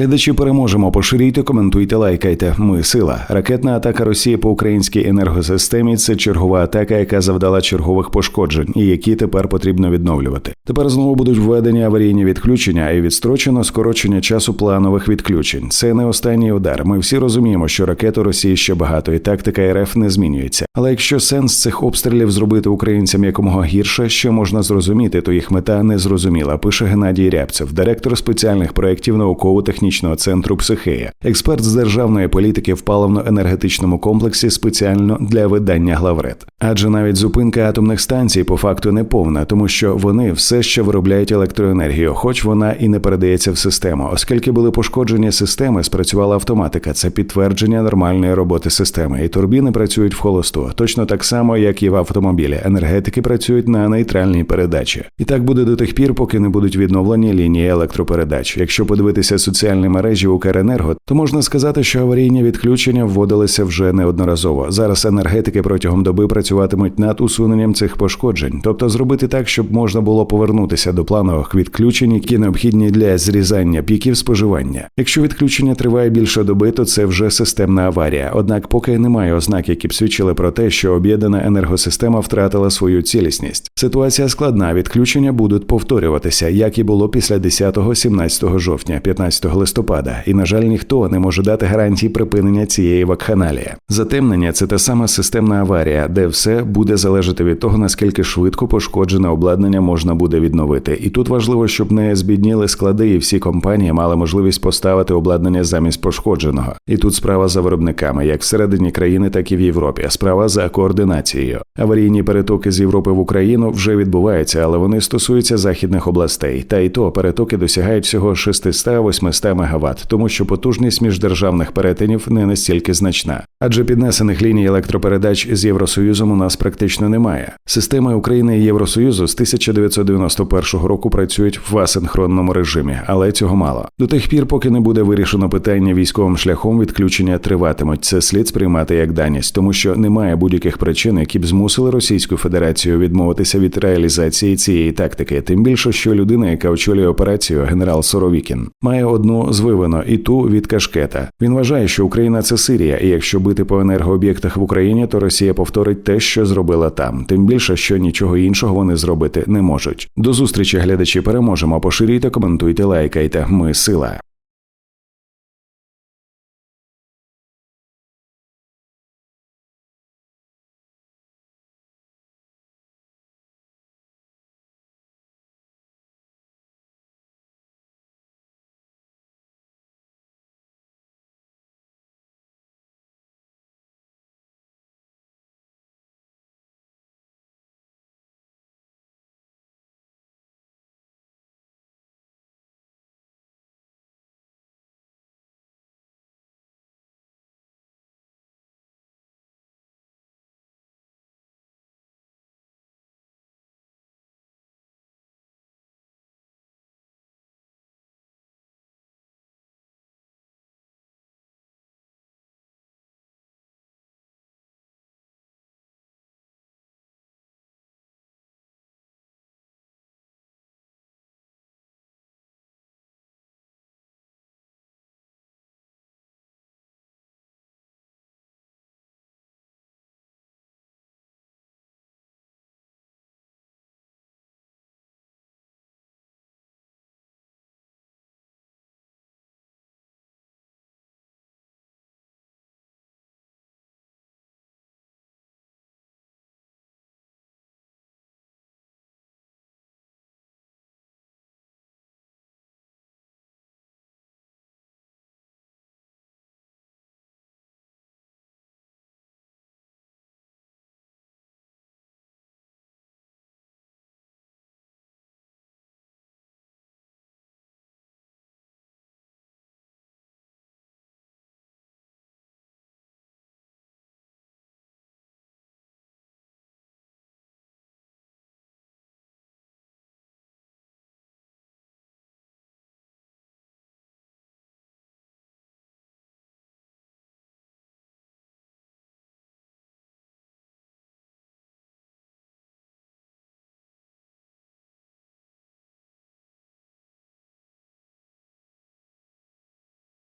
Глядачі переможемо. Поширюйте, коментуйте, лайкайте. Ми сила. Ракетна атака Росії по українській енергосистемі це чергова атака, яка завдала чергових пошкоджень, і які тепер потрібно відновлювати. Тепер знову будуть введені аварійні відключення і відстрочено скорочення часу планових відключень. Це не останній удар. Ми всі розуміємо, що ракет у Росії ще багато, і тактика РФ не змінюється. Але якщо сенс цих обстрілів зробити українцям якомога гірше, що можна зрозуміти, то їх мета не зрозуміла. Пише Геннадій Рябцев, директор спеціальних проєктів науково-технічного центру Психея, експерт з державної політики в паливно-енергетичному комплексі спеціально для видання главред. Адже навіть зупинка атомних станцій по факту не повна, тому що вони все ще виробляють електроенергію, хоч вона і не передається в систему, оскільки були пошкоджені системи, спрацювала автоматика. Це підтвердження нормальної роботи системи, і турбіни працюють в холосту, точно так само, як і в автомобілі. Енергетики працюють на нейтральній передачі, і так буде до тих пір, поки не будуть відновлені лінії електропередач. Якщо подивитися соціальні мережі Укренерго, то можна сказати, що аварійні відключення вводилися вже неодноразово. Зараз енергетики протягом доби працюватимуть над усуненням цих пошкоджень, тобто зробити так, щоб можна було повернутися до планових відключень, які необхідні для зрізання піків споживання. Якщо відключення триває більше доби, то це вже системна аварія. Однак, поки немає ознак, які б свідчили про те, що об'єднана енергосистема втратила свою цілісність. Ситуація складна. Відключення будуть повторюватися, як і було після 10-17 жовтня, 15 листопада. І на жаль, ніхто не може дати гарантії припинення цієї вакханалії. Затемнення це та сама системна аварія, де все буде залежати від того, наскільки швидко пошкоджене обладнання можна буде відновити. І тут важливо, щоб не збідніли склади, і всі компанії мали можливість поставити обладнання замість пошкодженого. І тут справа за виробниками, як всередині країни, так і в Європі. Справа за координацією. Аварійні перетоки з Європи в Україну вже відбуваються, але вони стосуються західних областей. Та й то перетоки досягають всього 600-800 МВт, тому що потужність міждержавних перетинів не настільки значна. Адже піднесених ліній електропередач з Євросоюзом у нас практично немає. Системи України і Євросоюзу з 1991 року працюють в асинхронному режимі, але цього мало. До тих пір, поки не буде вирішено питання військовим шляхом, відключення триватимуть. Це слід сприймати як даність, тому що немає будь-яких причин, які б змусили Російську Федерацію відмовитися від реалізації цієї тактики. Тим більше, що людина, яка очолює операцію, генерал Соровікін, має одну звивину і ту від кашкета. Він вважає, що Україна це Сирія, і якщо бити по енергооб'єктах в Україні, то Росія повторить те, що зробила там. Тим більше, що нічого іншого вони зробити не можуть. До зустрічі, глядачі, переможемо. Поширюйте, коментуйте, лайкайте. Ми сила.